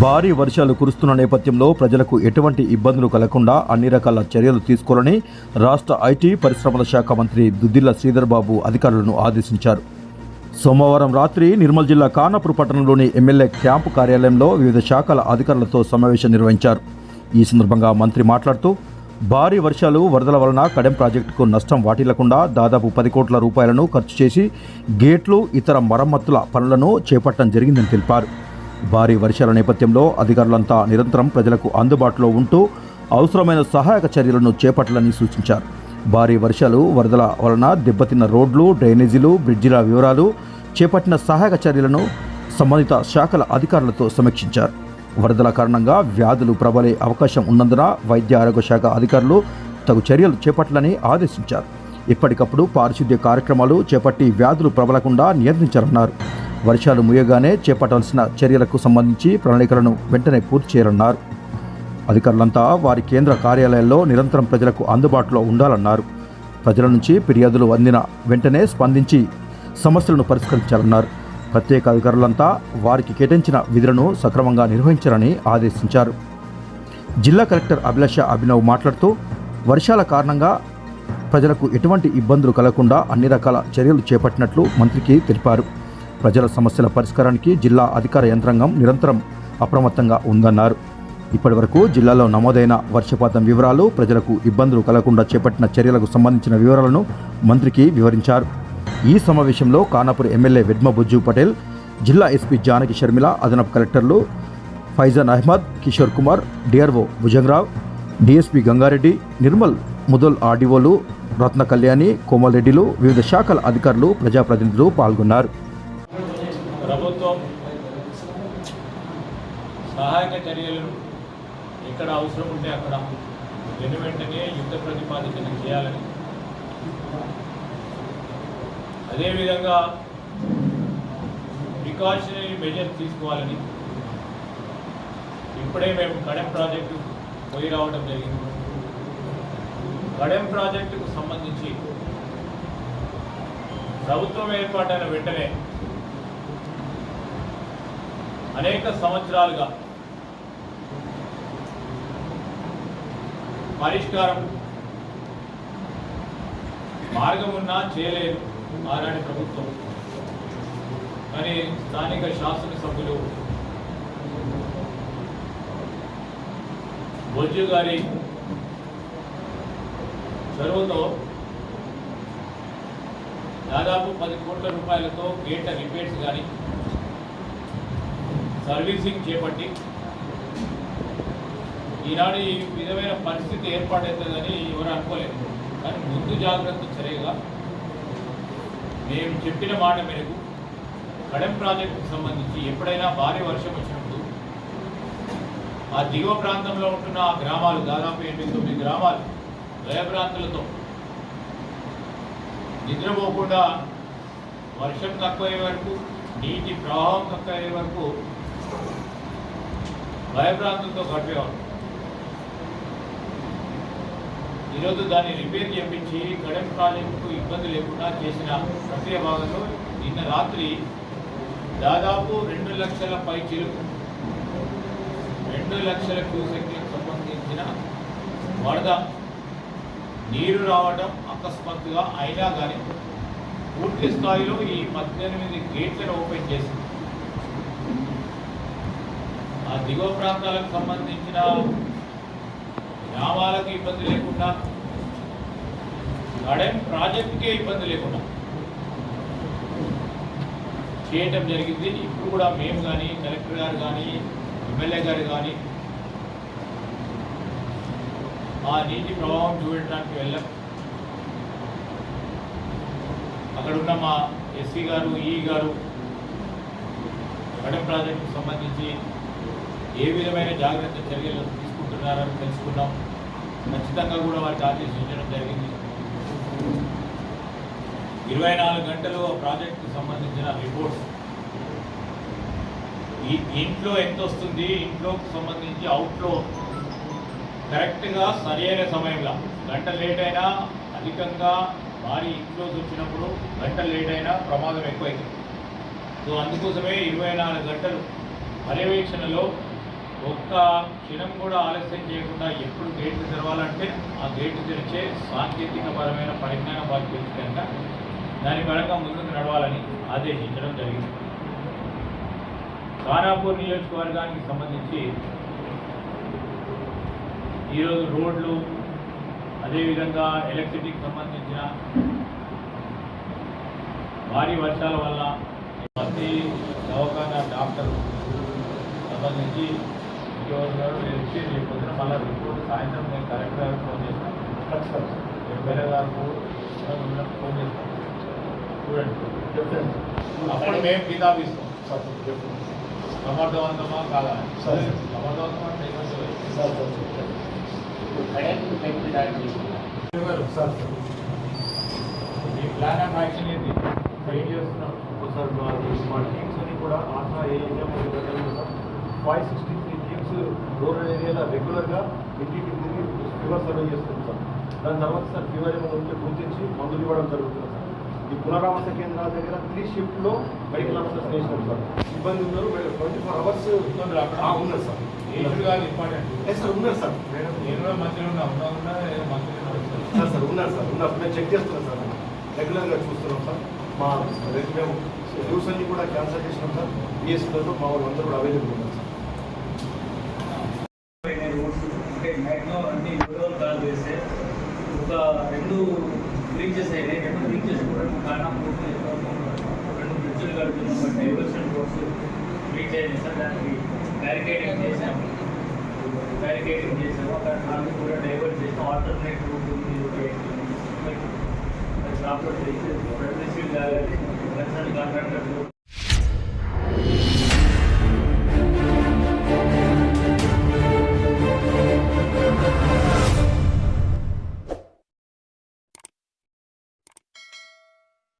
భారీ వర్షాలు కురుస్తున్న నేపథ్యంలో ప్రజలకు ఎటువంటి ఇబ్బందులు కలగకుండా అన్ని రకాల చర్యలు తీసుకోవాలని రాష్ట్ర ఐటీ పరిశ్రమల శాఖ మంత్రి దుద్దిల్ల శ్రీధర్ బాబు అధికారులను ఆదేశించారు. సోమవారం రాత్రి నిర్మల్ జిల్లా కానాపూర్ పట్టణంలోని ఎమ్మెల్యే క్యాంపు కార్యాలయంలో వివిధ శాఖల అధికారులతో సమావేశం నిర్వహించారు. ఈ సందర్భంగా మంత్రి మాట్లాడుతూ భారీ వర్షాలు వరదల వలన కడెం ప్రాజెక్టుకు నష్టం వాటిల్లకుండా దాదాపు పది కోట్ల రూపాయలను ఖర్చు చేసి గేట్లు ఇతర మరమ్మతుల పనులను చేపట్టడం జరిగిందని తెలిపారు. భారీ వర్షాల నేపథ్యంలో అధికారులంతా నిరంతరం ప్రజలకు అందుబాటులో ఉంటూ అవసరమైన సహాయక చర్యలను చేపట్టాలని సూచించారు. భారీ వర్షాలు వరదల వలన దెబ్బతిన్న రోడ్లు డ్రైనేజీలు బ్రిడ్జిల వివరాలు చేపట్టిన సహాయక చర్యలను సంబంధిత శాఖల అధికారులతో సమీక్షించారు. వరదల కారణంగా వ్యాధులు ప్రబలే అవకాశం ఉన్నందున వైద్య ఆరోగ్య శాఖ అధికారులు తగు చర్యలు చేపట్టాలని ఆదేశించారు. ఎప్పటికప్పుడు పారిశుద్ధ్య కార్యక్రమాలు చేపట్టి వ్యాధులు ప్రబలకుండా నియంత్రించారన్నారు వర్షాలు ముయ్యగానే చేపట్టాల్సిన చర్యలకు సంబంధించి ప్రణాళికలను వెంటనే పూర్తి చేయాలన్నారు. అధికారులంతా వారి కేంద్ర కార్యాలయాల్లో నిరంతరం ప్రజలకు అందుబాటులో ఉండాలన్నారు. ప్రజల నుంచి ఫిర్యాదులు అందిన వెంటనే స్పందించి సమస్యలను పరిష్కరించాలన్నారు. ప్రత్యేక అధికారులంతా వారికి కేటాయించిన విధులను సక్రమంగా నిర్వహించాలని ఆదేశించారు. జిల్లా కలెక్టర్ అభిలాష అభినవ్ మాట్లాడుతూ వర్షాల కారణంగా ప్రజలకు ఎటువంటి ఇబ్బందులు కలగకుండా అన్ని రకాల చర్యలు చేపట్టినట్లు మంత్రికి తెలిపారు. ప్రజల సమస్యల పరిష్కారానికి జిల్లా అధికార యంత్రాంగం నిరంతరం అప్రమత్తంగా ఉందన్నారు. ఇప్పటివరకు జిల్లాలో నమోదైన వర్షపాతం వివరాలు ప్రజలకు ఇబ్బందులు కలగకుండా చేపట్టిన చర్యలకు సంబంధించిన వివరాలను మంత్రికి వివరించారు. ఈ సమావేశంలో కానాపూర్ ఎమ్మెల్యే వెడ్మ బుజ్జు పటేల్ జిల్లా ఎస్పీ జానకి షర్మిల అదనపు కలెక్టర్లు ఫైజాన్ అహ్మద్ కిషోర్ కుమార్ డిఆర్ఓ భుజంగరావు డిఎస్పీ గంగారెడ్డి నిర్మల్ ముదల్ ఆర్డీఓలు రత్న కళ్యాణి కోమల్ రెడ్డిలు వివిధ శాఖల అధికారులు ప్రజాప్రతినిధులు పాల్గొన్నారు. సహాయక చర్యలను ఎక్కడ అవసరం ఉంటే అక్కడ వెను వెంటనే యుద్ధ ప్రతిపాదన చేయాలని. అదేవిధంగా ప్రికాషనరీ మెజర్స్ తీసుకోవాలని. ఇప్పుడే మేము కడెం ప్రాజెక్టు పోయి రావడం జరిగింది. కడెం ప్రాజెక్టుకు సంబంధించి ప్రభుత్వం ఏర్పాటైన వెంటనే అనేక సంవత్సరాలుగా పరిష్కారం మార్గం ఉన్నా చేయలేదు ఆనాటి ప్రభుత్వం. కానీ స్థానిక శాసనసభ్యులు బొజ్జు గారి చొరవతో దాదాపు పది కోట్ల రూపాయలతో గేట్ల రిపేర్స్ కానీ సర్వీసింగ్ చేపట్టి ఈనాడు ఈ విధమైన పరిస్థితి ఏర్పాటవుతుందని ఎవరు అనుకోలేదు. కానీ ముందు జాగ్రత్త చర్యగా మేము చెప్పిన మాట మేరకు కడెం ప్రాజెక్టుకు సంబంధించి ఎప్పుడైనా భారీ వర్షం వచ్చినప్పుడు ఆ దిగువ ప్రాంతంలో ఉంటున్న ఆ గ్రామాలు దాదాపు ఎనిమిది తొమ్మిది గ్రామాలు భయభ్రాంతులతో నిద్రపోకుండా వర్షం తక్కువయ్యే వరకు నీటి ప్రవాహం తక్కువయ్యే వరకు భయభ్రాంతులతో గడిపేవాడు ఈరోజు దాన్ని రిపేర్ చేయించి గడెం ప్రాజెక్టుకు ఇబ్బంది లేకుండా చేసిన ప్రక్రియ భాగంలో నిన్న రాత్రి దాదాపు రెండు లక్షల పై చిలుకు రెండు లక్షల క్యూసెక్కి సంబంధించిన వరద నీరు రావడం అకస్మాత్తుగా అయినా కానీ పూర్తి స్థాయిలో ఈ పద్దెనిమిది గేట్లను ఓపెన్ చేసింది. ఆ దిగువ ప్రాంతాలకు సంబంధించిన గ్రామాలకు ఇబ్బంది లేకుండా గడెం ప్రాజెక్టుకే ఇబ్బంది లేకుండా చేయటం జరిగింది. ఇప్పుడు కూడా మేము కానీ కలెక్టర్ గారు కానీ ఎమ్మెల్యే గారు కానీ ఆ నీటి ప్రభావం చూడటానికి వెళ్ళాం. అక్కడ ఉన్న మా ఎస్సీ గారు ఈ గారు గడెం ప్రాజెక్టుకు సంబంధించి ఏ విధమైన జాగ్రత్త చర్యలు తీసుకుంటున్నారని తెలుసుకున్నాం. ఖచ్చితంగా కూడా వారికి ఆదేశించడం జరిగింది. ఇరవై నాలుగు గంటలు ఆ ప్రాజెక్టుకు సంబంధించిన రిపోర్ట్స్ ఈ ఇంట్లో ఎంత వస్తుంది? ఇంట్లోకి సంబంధించి అవుట్లో కరెక్ట్గా సరైన సమయంలో. గంట లేట్ అయినా అధికంగా భారీ ఇంట్లోకి వచ్చినప్పుడు గంట లేట్ అయినా ప్రమాదం ఎక్కువైంది సో అందుకోసమే ఇరవై నాలుగు గంటలు పర్యవేక్షణలో ఒక్క క్షణం కూడా ఆలస్యం చేయకుండా ఎప్పుడు గేట్లు తెరవాలంటే ఆ గేట్లు తెరిచే సాంకేతికపరమైన పరిజ్ఞానం వారికి దాని పరంగా ముందుకు నడవాలని ఆదేశించడం జరిగింది. ఖానాపూర్ నియోజకవర్గానికి సంబంధించి ఈరోజు రోడ్లు అదేవిధంగా ఎలక్ట్రిసిటీకి సంబంధించిన భారీ వర్షాల వల్ల ప్రతి దవాఖానా డాక్టర్ సంబంధించి ఇంకెవరు గారు నేను వచ్చి రేపు పొద్దున మళ్ళీ రిపోర్ట్ సాయంత్రం నేను కలెక్టర్ గారికి ఫోన్ చేస్తాను ఎమ్మెల్యే గారికి ఉన్నప్పుడు ఫోన్ చేస్తాను చూడండి అప్పుడు మేము కితాబిస్తాం సమర్థవంతమా కాదా సరే. సమర్థవంతమా అంటే ఏమంటే ఈ ప్లాన్ ఆఫ్ యాక్షన్ ఏంటి ఏం చేస్తున్నాం సార్ మా మా టీమ్స్ అన్ని కూడా ఆసా ఏ five sixty three teams rural ఏరియాలో రెగ్యులర్గా ఇంటికి తిరిగి ఫీవర్ సర్వే చేస్తుంది సార్. దాని తర్వాత సార్ ఫీవర్ ఏమైనా ఉంటే గుర్తించి మందులు ఇవ్వడం జరుగుతుంది సార్. ఈ పునరావాస కేంద్రాల దగ్గర త్రీ షిఫ్ట్లో మెడికల్ ఆఫీసర్స్ వేసినాం సార్. ఇబ్బంది ఉన్నారు ట్వంటీ ఫోర్ అవర్స్ అక్కడ ఉన్నారు సార్. ఇంపార్టెంట్ ఏ సార్ ఉన్నారు సార్. నేను కూడా ఉన్నా ఉన్నా ఉన్నా సార్ సార్ ఉన్నారు సార్ ఉన్నారు. మేము చెక్ చేస్తున్నాం సార్. రెగ్యులర్గా చూస్తున్నాం సార్. మా మేము న్యూస్ అన్ని కూడా క్యాన్సల్ చేసినాం సార్. బిఎస్సీలో మా వాళ్ళందరూ కూడా అవైలబుల్ ఉన్నారు సార్. రెండు బ్రిడ్జెస్ అయినాయి రెండు బ్రిడ్జెస్ కూడా కారణం పూర్తి రెండు బ్రిడ్జ్లు కడుతున్నాం బట్ డైవర్షన్ రోడ్స్ బ్రిడ్జ్ అయినాయి సార్ దానికి బ్యారికేడింగ్ చేసాము బ్యారికేడింగ్ చేసాము అక్కడ దాన్ని కూడా డైవర్ట్ చేసాం ఆల్టర్నేట్ రూట్ ఉంది ప్రాపర్ రిసీవ్ కావాలి కాంట్రాక్టర్